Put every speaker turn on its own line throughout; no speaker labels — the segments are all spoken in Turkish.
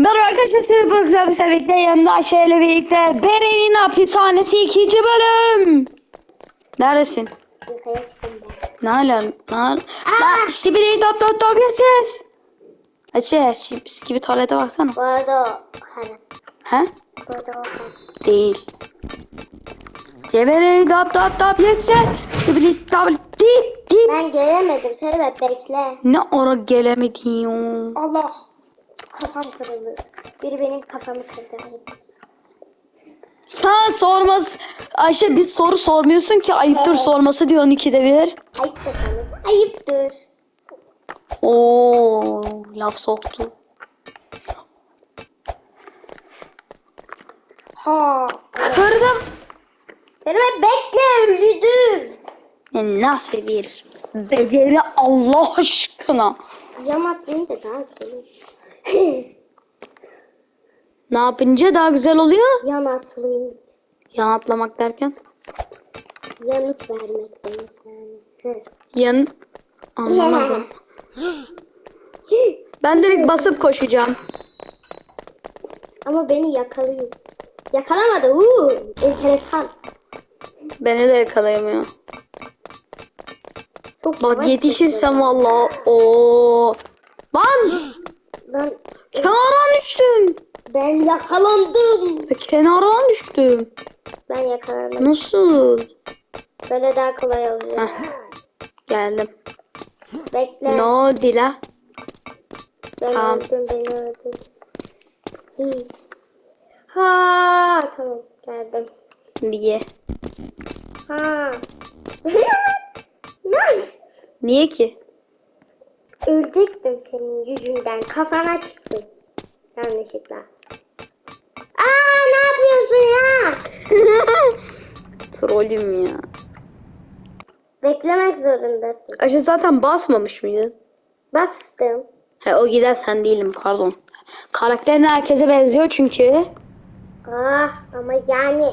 Merhaba arkadaşlar size bu güzel bir sevgili yanında Ayşe ile birlikte Beren'in hapishanesi ikinci bölüm. Neredesin?
Yukarıya çıktım ben.
Ne hala? Ne hala? Lan işte biri top top top yapacağız. Ayşe şips gibi tuvalete baksana.
Bu arada o hani.
He?
Bu arada o hani.
Değil. Cebere top top top yapacağız. Şibili top dip dip.
Ben göremedim. Seni bekle.
Ne ara gelemedin?
Allah. Kafam kırıldı. Biri benim kafamı kırdı.
Ha sormaz. Ayşe biz soru sormuyorsun ki ayıptır
Evet.
sorması diyorsun ikide bir.
Ayıptır sanırım. Ayıptır.
Oo, laf soktu.
Ha.
Kırdım.
Seni bekle. Öldürdüm.
Ya nasıl bir beceri Allah aşkına.
Yam atlayınca daha güzel.
Ne yapınca daha güzel oluyor?
Yan atlayınca.
Yan atlamak derken.
Yanıt vermek demek yani.
Yan anlamadım. Ben direkt basıp koşacağım.
Ama beni yakalıyor. Yakalamadı. Uuu. Enteresan.
Beni de yakalayamıyor.
Çok
Bak yetişirsem valla o Lan
Ben,
kenardan düştüm.
ben yakalandım.
Kenardan düştüm.
Ben yakalandım.
Nasıl?
Böyle daha kolay oluyor.
Heh. Geldim.
Bekle.
Ne oldu la?
Ben
Tamam.
öldüm. Beni öldüm. Ha tamam geldim.
Niye?
Ha.
Niye ki?
Ölecektim senin yüzünden. Kafana çıktı. Yanlışlıkla. Aa ne yapıyorsun ya?
Trollüm ya.
Beklemek zorundasın.
Ayşe zaten basmamış mıydın?
Bastım.
He o gider sen değilim pardon. Karakterin herkese benziyor çünkü.
Ah ama yani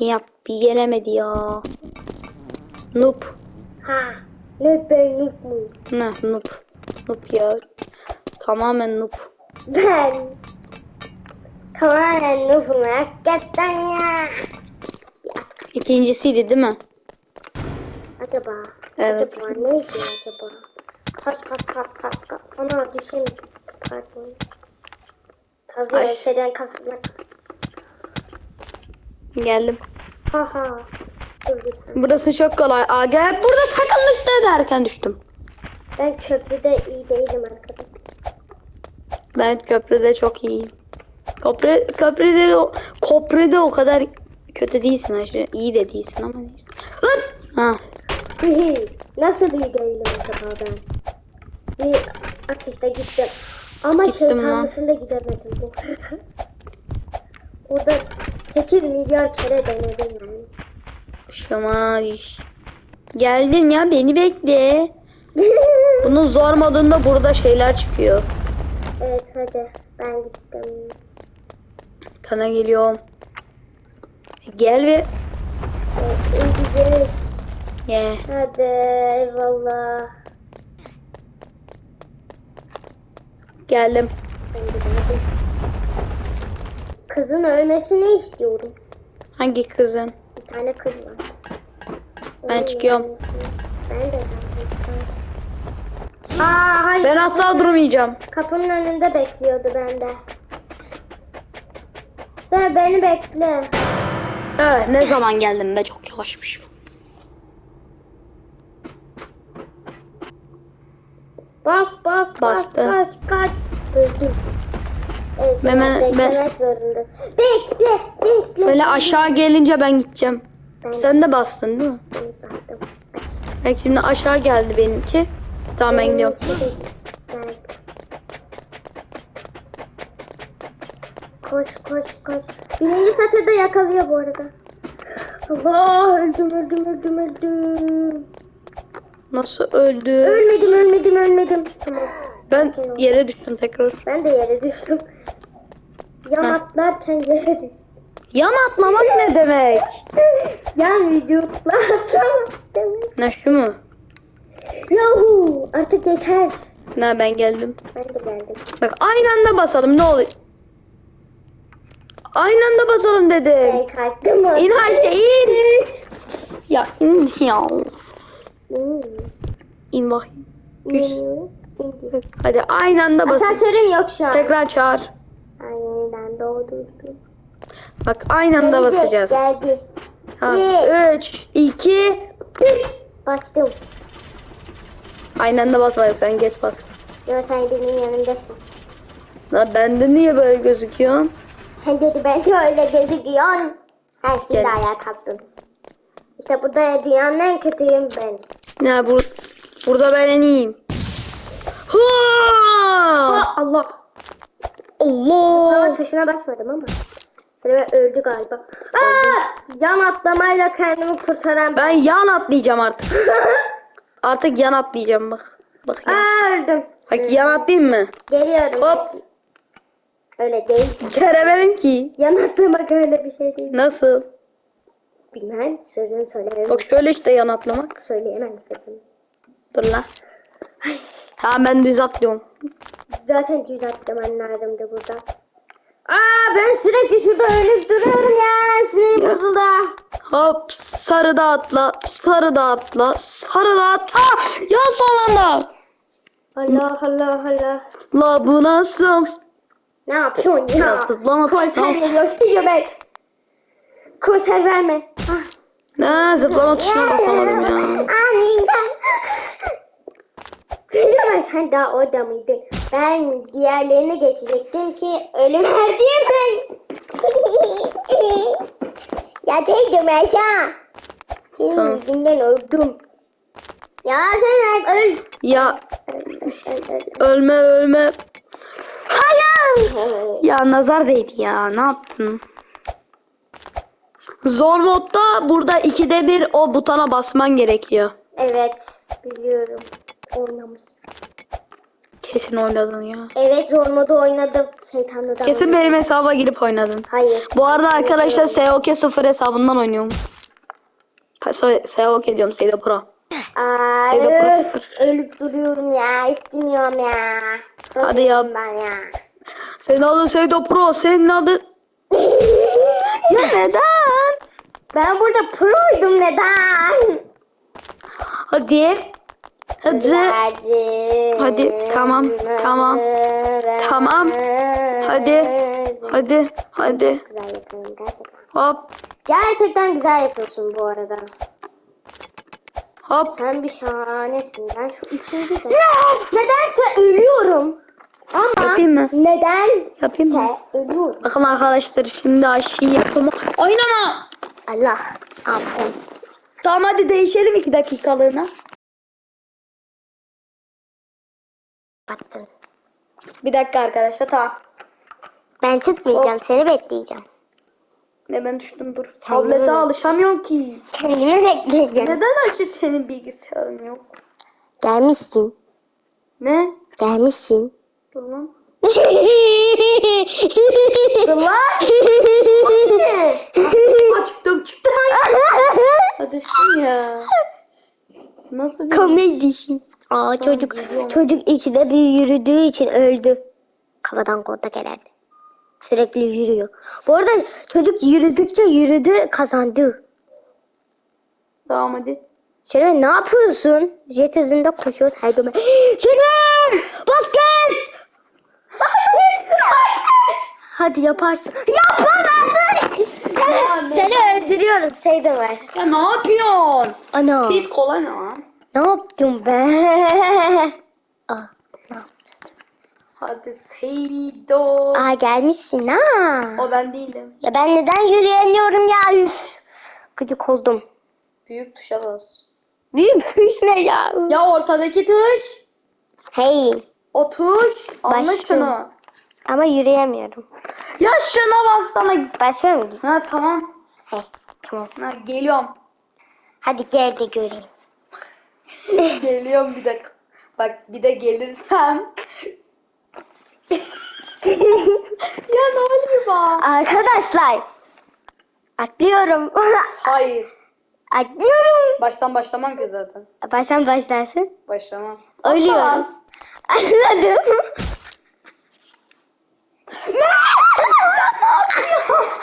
Yap bir gelemedi ya. Noob.
ha ne ben noob muyum?
Ne noob. Noob ya. Tamamen noob.
Ben tamamen noobum hakikaten ya.
İkincisiydi değil mi?
Acaba?
Evet,
Acaba
ikincisi.
neydi acaba? Kalk kalk kalk kalk kalk. Ana düşeyim. Pardon. Kazıyor
Ay.
şeyden kafana.
Geldim.
Ha ha.
Burası çok kolay. Gel burada takılmıştı derken düştüm.
Ben köprüde iyi değilim arkadaş.
Ben köprüde çok iyiyim. Köprü, köprüde de, o- köprüde o kadar kötü değilsin Ayşe. İyi de değilsin ama neyse. Ha.
Nasıl iyi değilim acaba ben? Bir atışta gittim. Ama
Gittim
şey tanrısında gidemedim bu arada. Orada 8 milyar kere denedim yani.
Şama Geldin ya beni bekle. Bunun zor modunda burada şeyler çıkıyor.
evet hadi ben gittim.
Kana geliyorum. Gel ve
Evet, iyi güzel.
ye.
Hadi eyvallah.
Geldim.
Kızın ölmesini istiyorum.
Hangi kızın?
Tane kız var.
Ben çıkıyorum.
Ben de. Aa hayır.
Ben asla durmayacağım.
Kapının önünde bekliyordu bende. Sen beni bekle.
Evet ne zaman geldim be çok yavaşmışım.
Bas bas bas
Bastı.
kaç kaç. Öldüm. Evet,
Ben-
ben,
ben-
beklemek zorunda. Bekle bekle.
Böyle aşağı gelince ben gideceğim.
Ben
Sen de bastın değil mi?
ben bastım.
Bak şimdi aşağı geldi benimki. Tamam ben gidiyorum.
Evet. Koş koş koş. Birinci satırda yakalıyor bu arada. Allah öldüm öldüm öldüm öldüm.
Nasıl öldü?
Ölmedim ölmedim ölmedim. Tamam.
Ben yere düştüm tekrar.
Ben de yere düştüm. Yan
Heh.
atlarken yere düştüm.
Yan atlamak ne demek?
Yan vücutla atlamak demek.
Ne şu mu?
Yahu artık yeter.
Ne ben geldim.
Ben de geldim.
Bak aynı anda basalım ne olur. Aynı anda basalım dedim.
Ben kalktım mı?
İn aşağı in. Ya in ya. İn bakayım.
Hmm.
Hadi aynı anda basalım.
Asansörüm yok şu an.
Tekrar çağır.
Ay yeniden doğdurdum.
Bak aynı anda
Geldi,
basacağız.
Geldi.
Ha,
Bir.
3, 2, 1.
Bastım.
Aynı anda basma sen geç bas.
Yo sen benim yanımdasın.
La bende niye böyle gözüküyor?
Sen dedi ben öyle gözüküyorsun. Şimdi
Gel.
ayağa kalktın. İşte burada dünyanın en kötüyüm ben.
Ne bu? Burada ben en iyiyim. Ha!
Allah.
Allah!
Ama tuşuna basmadım ama. Ben öldü galiba. Aa! Can atlamayla kendimi kurtaran
Ben yan atlayacağım artık. Artık yan atlayacağım bak. Bak yan.
Aa öldüm.
Bak yan atlayayım mı?
Geliyorum.
Hop.
Öyle değil.
Göremedim ki.
Yan atlamak öyle bir şey değil.
Nasıl?
Bilmem sözünü söylerim.
Bak şöyle işte yan atlamak.
Söyleyemem sözünü.
Dur lan. Tamam ben düz atlıyorum.
Zaten düz atlaman lazımdı burada. Aa ben sürekli şurada ölüp duruyorum ya. Sinirim bozuldu.
Hop sarı da atla. Sarı da atla. Sarı da atla. Ya son anda.
Allah Allah Allah.
La bu nasıl?
Ne yapıyorsun ya?
Zıplama
Konser veriyor. Yiyor ben. Konser verme. Ah.
Ne zıplama tuşuna basamadım ya.
Aniden. Söyleme sen daha orada mıydın? Ben diğerlerine geçecektim ki ölüm verdiğim ben. ya teyzem aşağı. Senin
Tamam.
yüzünden öldüm. Ya sen öl.
Ya
Öl, öl, öl, öl.
ölme ölme.
Hayır.
Ya nazar değdi ya ne yaptın? Zor modda burada ikide bir o butona basman gerekiyor.
Evet biliyorum. Oynamış.
Kesin oynadın ya.
Evet zor modu oynadım. Şeytanlı da
Kesin
oynadım.
benim hesaba girip oynadın.
Hayır.
Bu arada arkadaşlar SOK 0 hesabından oynuyorum. SOK diyorum Seydo Pro. Seydo Pro 0.
ölüp duruyorum ya. istemiyorum ya. Çok
Hadi
üzüldüm Ben ya.
Senin adın Seydo Pro. Senin adın... ya neden?
Ben burada proydum neden?
Hadi. Hadi.
Hadi.
Tamam, tamam. Tamam. Hadi. Hadi. Hadi.
Güzel yapıyorum gerçekten.
Hop.
Gerçekten güzel yapıyorsun bu arada.
Hop.
Sen bir şahanesin. Ben şu üçüncü de. Nedense ölüyorum. Ama
Yapayım mı?
neden
Yapayım mı?
ölüyorum?
Bakın arkadaşlar şimdi aşıyı yapımı. Oynama.
Allah. Aferin.
Tamam hadi değişelim iki dakikalığına.
Battın.
Bir dakika arkadaşlar tamam.
Ben çıkmayacağım. Seni bekleyeceğim.
Ne ben düştüm dur.
Sen
Tablete
yürü.
alışamıyorum ki.
Kendimi bekleyeceğim.
Neden acı senin bilgisayarın yok?
Gelmişsin.
Ne?
Gelmişsin.
Dur lan. Dur lan. Aa, çıktım çıktım. Hadi şimdi ya. Nasıl bir...
Komedisin. Aa çocuk
geliyorum.
çocuk içinde bir yürüdüğü için öldü. Kafadan kontak herhalde. Sürekli yürüyor. Bu arada çocuk yürüdükçe yürüdü kazandı.
Tamam hadi.
Şener ne yapıyorsun? Jet hızında koşuyoruz her zaman. Şener! Basket! Hadi yaparsın. Yapamazsın! Seni, seni öldürüyorum Seyda var.
Ya ne yapıyorsun?
Ana.
Bir kolay ne lan?
Ne yaptım ben? Aa, ne yaptım?
Hadi Seydo.
Aa gelmişsin ha.
O ben değilim.
Ya ben neden yürüyemiyorum ya? Üf. Gıcık oldum.
Büyük tuşa bas.
Büyük kuş ne ya?
Ya ortadaki tuş.
Hey.
O tuş. Anla şunu.
Ama yürüyemiyorum.
Ya şuna bassana.
Başlıyor mu?
Ha tamam.
Hey. Tamam.
Ha, geliyorum.
Hadi gel de göreyim.
geliyorum bir dakika. Bak bir de gelirsem. ya ne oluyor bak?
Arkadaşlar. Atlıyorum.
Hayır.
Atlıyorum.
Baştan başlamam ki zaten.
Baştan başlarsın.
Başlamam.
Ölüyorum. Anladım.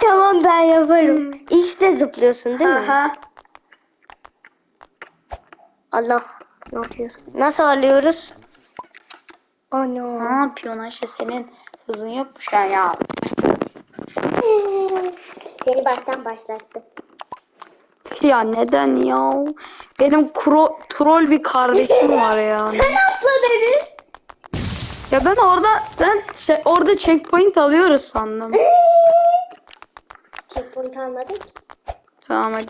Tamam ben yaparım. İşte zıplıyorsun değil mi?
Aha.
Allah. Ne yapıyorsun? Nasıl alıyoruz?
Ne
Ana.
yapıyorsun Ayşe senin hızın yokmuş ya ya.
Seni baştan başlattım.
Ya neden ya? Benim kro, troll bir kardeşim var ya.
Sen atla dedin.
Ya ben orada ben şey, orada checkpoint alıyoruz sandım.
Checkpoint almadık.
Tamam hadi.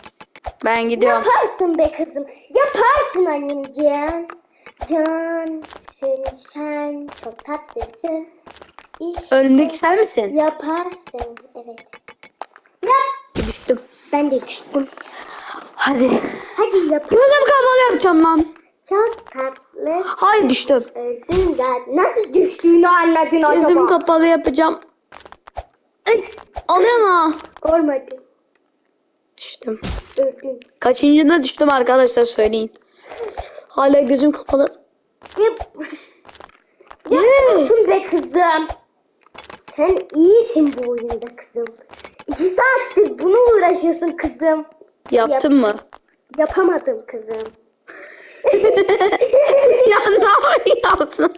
Ben gidiyorum.
Yaparsın be kızım. Yaparsın anneciğim. Can, sen, sen çok tatlısın. İşte
Önümdeki sen misin?
Yaparsın. Evet. Yap.
Düştüm.
Ben de düştüm.
Hadi.
Hadi yap.
Gözüm kapalı yapacağım lan.
Çok tatlı.
Hayır düştüm.
Öldün zaten. Nasıl düştüğünü anladın acaba?
Gözüm kapalı yapacağım. Ay, alıyor mu?
Olmadı.
Düştüm.
Öldün.
Kaçıncıda düştüm arkadaşlar söyleyin. Hala gözüm kapalı.
Yap. Yapıyorsun be kızım. Sen iyisin bu oyunda kızım. İki saattir bunu uğraşıyorsun kızım.
Yaptın mı?
Yapamadım kızım.
ya ne yapıyorsun?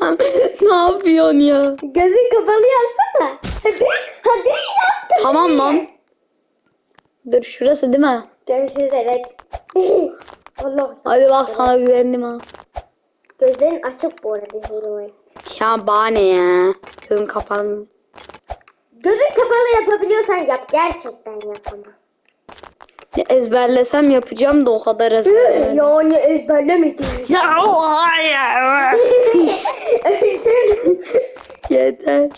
ne yapıyorsun ya?
Gözün kapalı yazsana. Hadi, hadi yaptım.
Tamam lan. Dur şurası değil mi?
Görüşürüz evet. Allah
Hadi bak sana güvendim ha.
Gözlerin açık bu arada Heroy.
Ya bana ne ya? Gözüm kapalı.
Gözün kapalı yapabiliyorsan yap. Gerçekten yapama.
Ya ezberlesem yapacağım da o kadar ezberlemedim.
yani ezberlemedin.
Ya hayır. yeter.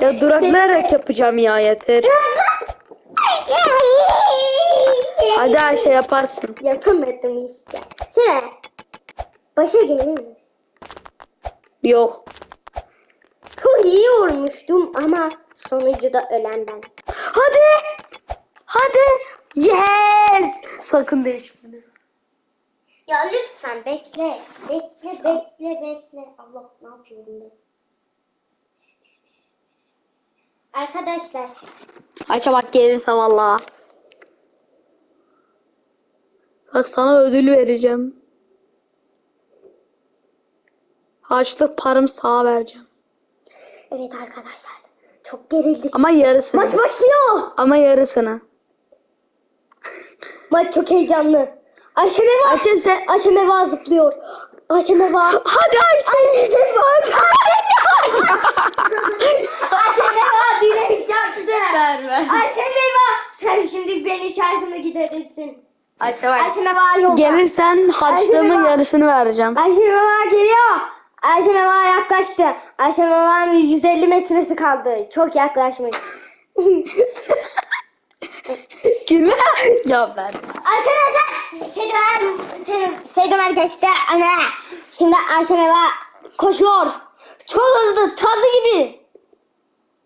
Ya duraklayarak yapacağım ya yeter. Hadi Ayşe yaparsın.
Yapamadım işte. Şöyle. Başa gelir misin?
Yok.
Çok iyi olmuştum ama sonucuda ölen ben.
Hadi. Hadi. Yes. Sakın değişme.
Ya lütfen bekle. Bekle bekle bekle. Allah ne yapıyorum ben? Arkadaşlar
Ayşe bak gelirse valla. Sana ödül vereceğim. Harçlık paramı sağa vereceğim.
evet arkadaşlar çok gerildik.
Ama yarısını.
Maç başlıyor.
Ama yarısını.
Maç çok heyecanlı. Ayşe Meva.
Ayşe sen...
Ayşe Meva zıplıyor. Ayşe Meva.
Hadi Ayşe.
Ayşe Meva direği çarptı.
Ver ver.
Ayşe Meva sen şimdi beni şarjımı giderirsin.
Ayşe bak.
Ayşe Meva yolda.
Gelirsen harçlığımın
Ayşe,
yarısını vereceğim.
Ayşe Meva geliyor. Ayşe Meva yaklaştı. Ayşe Meva'nın 150 metresi kaldı. Çok yaklaşmış.
Kime? ya ver.
Arkadaşlar Seydömer, Seydömer geçti. Ana. Şimdi Meva koşuyor. Çok hızlı tazı gibi.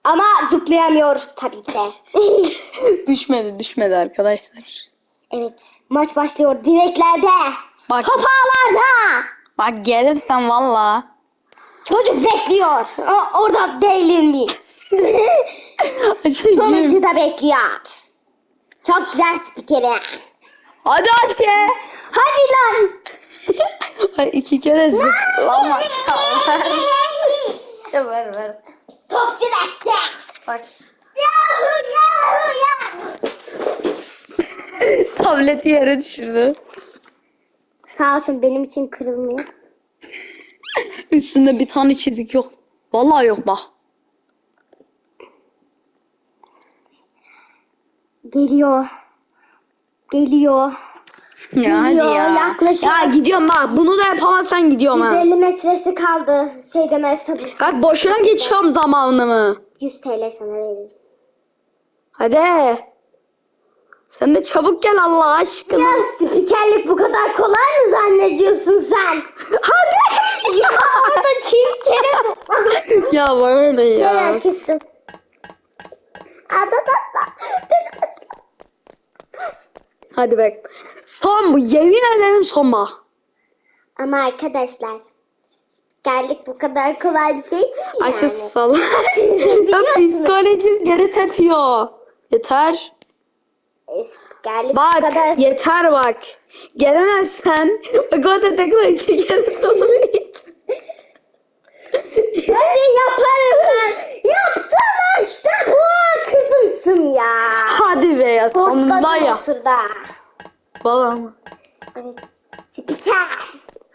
Ama zıplayamıyor tabii ki
düşmedi düşmedi arkadaşlar.
evet maç başlıyor direklerde.
Bak.
Top ağlarda.
Bak gelirsen valla.
Çocuk bekliyor. O, orada değil mi? Sonucu da bekliyor. Çok güzel spikeri.
Hadi Ayşe.
Hadi lan.
Ay iki kere zıplama. Ver ver.
Top direkte.
Bak. Tableti yere düşürdü.
Sağ olsun benim için kırılmıyor.
Üstünde bir tane çizik yok. Vallahi yok bak.
Geliyor. Geliyor.
Ya hadi
Geliyor,
ya.
yaklaşıyor.
Ya gidiyorum bak. Bunu da yapamazsan gidiyorum ha.
150 metresi kaldı. Seydemel sabır.
Bak boşuna geçiyorum zamanımı.
100 TL sana veririm.
Hadi. Sen de çabuk gel Allah aşkına.
Ya spikerlik bu kadar kolay mı zannediyorsun sen? Hadi. ya orada çift kere.
ya bana ne ya.
Merak ettim. Arkadaşlar.
Hadi bak. Son bu. Yemin ederim son bak.
Ama arkadaşlar Geldik bu kadar kolay bir şey değil
Ayşe
yani.
sal. ya psikolojim geri tepiyor. Yeter.
Geldik bu
Bak
kadar.
yeter bak. Gelemezsen bak orada tekrar iki kere doluyor.
Hadi yaparım ben. Yaptım işte bu kızımsın ya.
Hadi be ya sonunda ya.
o sırada.
Valla mı?
Evet. Spiker.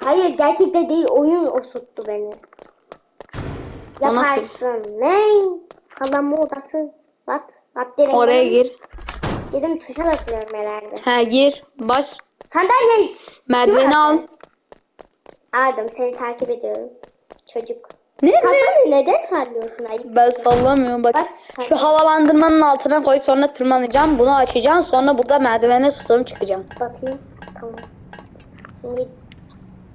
Hayır gerçekten değil oyun osuttu beni. Yaparsın. Ne? Kalanma odası. What? What dedim
Oraya
ben?
gir.
Dedim tuşa basıyorum herhalde.
He gir. Baş.
Sandalye.
Merdiveni al.
Aldım seni takip ediyorum. Çocuk.
Ne?
Kafanı neden sallıyorsun ayıp?
Ben sallamıyorum bak.
Bak,
Şu havalandırmanın altına koy sonra tırmanacağım. Bunu açacağım sonra burada merdivene tutup çıkacağım.
Bakayım. Tamam. Şimdi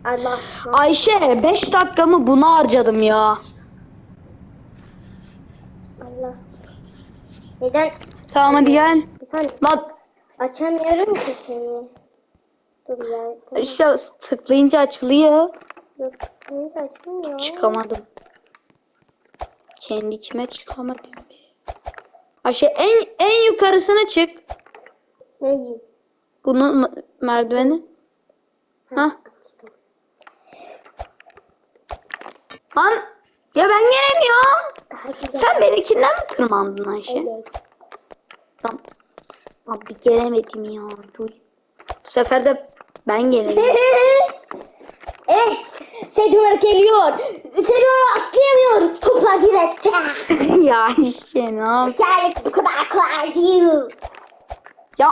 Allah.
Ayşe 5 dakikamı buna harcadım ya.
Allah. Neden?
Tamam hadi gel.
Saniye.
Lan
Açamıyorum ki şeyi. Dur ya. Tamam.
işte tıklayınca açılıyor.
Yok. Neyse açılmıyor.
Çıkamadım. Kendi kime çıkamadım. be. Ayşe en en yukarısına çık.
Neyi?
Bunun merdiveni. Ha?
Açtım.
Lan ya ben gelemiyorum.
Hadi gel.
Sen benimkinden mi tırmandın Ayşe?
Evet.
Lan bir gelemedim ya. Dur. Bu sefer de ben gelemedim.
eh, Sedumar geliyor. Sedumar atlayamıyor. Toplar direkt.
ya Ayşe ne yap?
Geldik bu kadar kolay değil.
Ya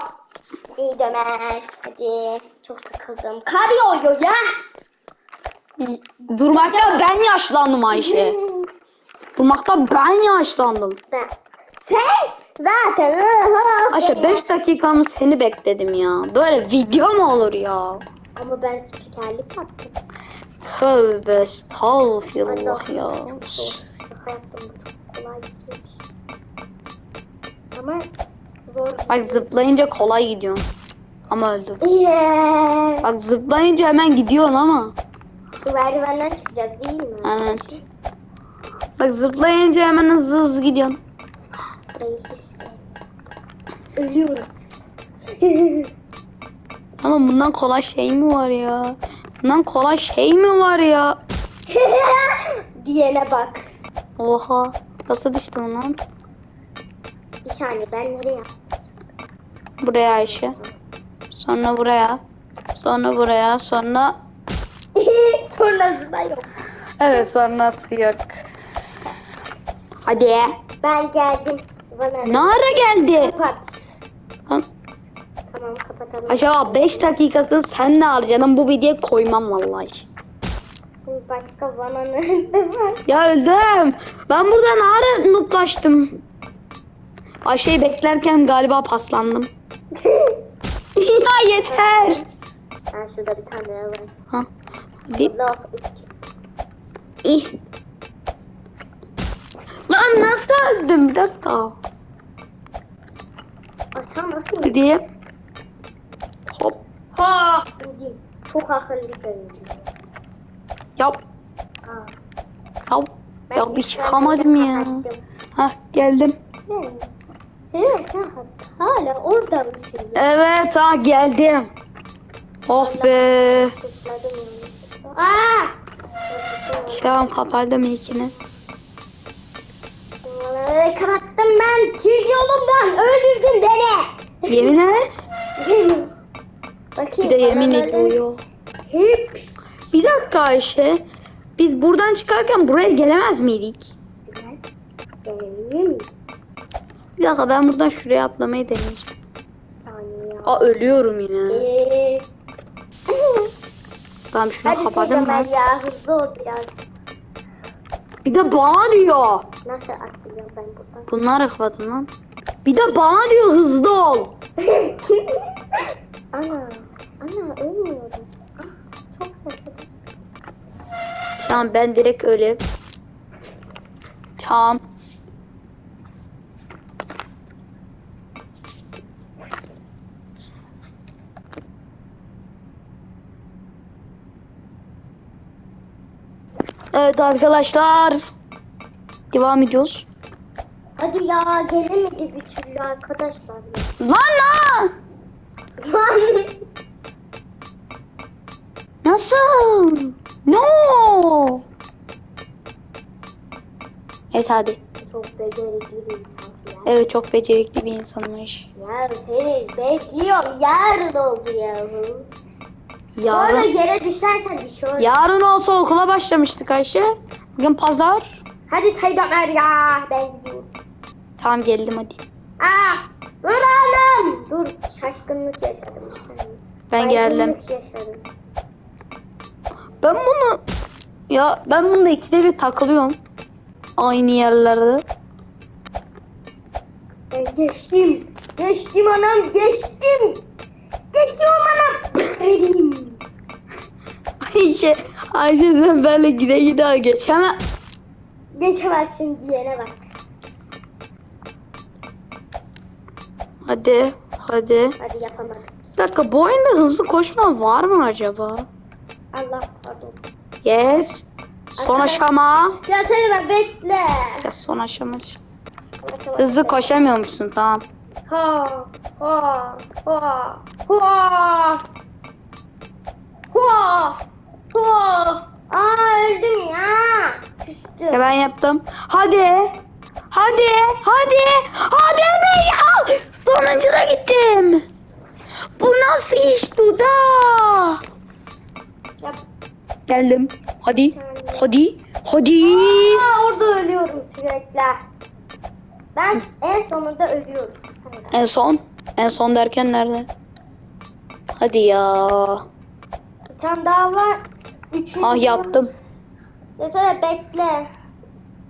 İyi Ömer. Hadi. Çok sıkıldım. Kar yağıyor ya.
durmakta ben yaşlandım Ayşe. Durmakta ben yaşlandım.
Ben. Sen zaten.
Ayşe 5 dakikamı seni bekledim ya. Böyle video mu olur ya?
Ama ben spikerlik yaptım.
Tövbe estağfirullah ya.
Şaka yaptım. Bu çok kolay bir şey. Ama zor.
Bak zıplayınca kolay gidiyorsun. Ama öldüm.
Yeah.
Bak zıplayınca hemen gidiyorsun ama.
Bu merdivenden çıkacağız değil mi?
Evet. Bak zıplayınca hemen hızlı hızlı gidiyorsun.
Ölüyorum.
Oğlum bundan kolay şey mi var ya? Bundan kolay şey mi var ya?
Diyene bak.
Oha. Nasıl düştüm lan?
Bir saniye ben nereye?
Buraya Ayşe. Sonra buraya. Sonra buraya. Sonra...
Sonrasında yok.
Evet sonrası yok. Hadi.
Ben geldim. Bana
Ne ara geldi?
kapat. Tamam kapatalım.
Acaba 5 dakikasını sen ne harcadın bu videoya koymam vallahi.
Şimdi başka bana nerede var?
Ya öldüm. Ben burada ne ara nutlaştım. Ayşe'yi beklerken galiba paslandım. ya yeter.
Ben şurada bir tane daha var.
Ha. Hadi.
Allah.
İh. Lan nasıl öldüm? Bir dakika.
Aa, sen nasıl
Hadi.
Ha! Çok akıllıca öldüm.
Yap.
Aa.
Yap.
Ben
Ya bir çıkamadım
önce
ya.
kapattım.
Hah geldim.
Hı. Senin sen hala orada mısın? ya?
Evet ha geldim. Oh be. Tamam kapadım ilkini.
Kapattım ben. Çık yolumdan. Öldürdün beni.
Yemin et.
Bakayım.
Bir de yemin ediyor.
Hep.
Bir dakika Ayşe. Biz buradan çıkarken buraya gelemez miydik?
Deneyim.
Bir dakika ben buradan şuraya atlamayı deneyeceğim. Aa ölüyorum yine.
Ee,
Tamam şunu
Hadi
kapadım ben.
ya hızlı ol biraz.
Bir de bana diyor.
Nasıl atlayacağım ben buradan?
Bunları kapadım lan. Bir de bana diyor hızlı ol.
ana, ana ölmüyorum. Ah, çok saçma.
Tamam ben direkt öyle. Tamam. Evet arkadaşlar. Devam ediyoruz.
Hadi ya gelemedi bir türlü arkadaşlar.
Lan lan! Nasıl? No! Neyse hadi.
Çok becerikli bir insan.
Evet çok becerikli bir insanmış.
Ya seni bekliyorum. Yarın oldu ya. Sonra
Yarın,
yere düşersen bir şey olur.
yarın olsa okula başlamıştık Ayşe. Bugün pazar.
Hadi Saydamer ya. Ben gidiyorum.
Tamam geldim hadi.
Aa, dur oğlum. Dur şaşkınlık yaşadım.
Ben geldim.
Baygınlık yaşadım.
Ben bunu... Ya ben bunu ikide bir takılıyorum. Aynı yerlerde.
Ben geçtim. Geçtim anam geçtim. Geçtim anam. Redim.
Ayşe, Ayşe sen böyle gide gide geçemem.
Geçemezsin diyene bak.
Hadi, hadi.
Hadi yapamadım.
Bir dakika bu oyunda hızlı koşma var mı acaba?
Allah pardon.
Yes. Son aşama.
Ya söyleme bekle.
Ya son aşama.
Hızlı
Hızlı koşamıyormuşsun tamam.
Ha ha ha ha ha ha. Aa öldüm ya. Küstüm.
Ya ben yaptım. Hadi. Hadi. Hadi. Hadi be ya. Sonuncuda gittim. Bu nasıl iş Duda? Geldim. Hadi. Hadi. Hadi.
Aa, orada ölüyorum sürekli. Ben en sonunda ölüyorum.
En son. En son derken nerede? Hadi ya.
Bir tane daha var. Üçüncü
Ah yaptım.
Ya sonra bekle.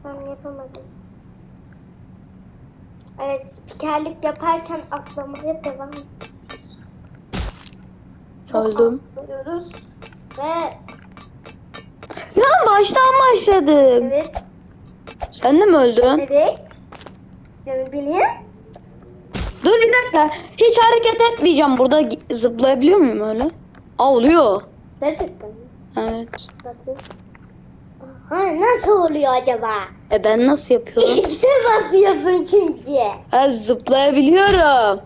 Ben yapamadım. Evet spikerlik yaparken atlamaya devam
Öldüm.
ediyoruz. Ve
Ya baştan başladım.
evet,
Sen de mi öldün?
evet. Canım benim.
Dur bir dakika. Hiç hareket etmeyeceğim. Burada gi- zıplayabiliyor muyum öyle? Aa oluyor.
Gerçekten mi?
Evet.
Nasıl? Ha, nasıl oluyor acaba?
E ben nasıl yapıyorum?
İşte basıyorsun çünkü.
Ha, zıplayabiliyorum.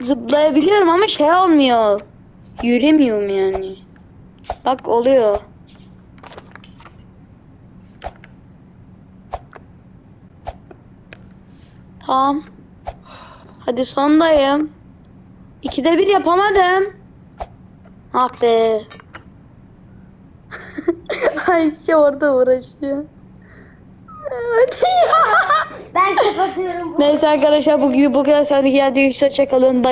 Zıplayabiliyorum ama şey olmuyor. Yüremiyorum yani. Bak oluyor. Tamam. Hadi sondayım. İkide bir yapamadım. Ah be. Ayşe orada uğraşıyor. Hadi ya.
Ben kapatıyorum.
Neyse arkadaşlar bugün bu kadar. Sonraki yerde hoşça kalın.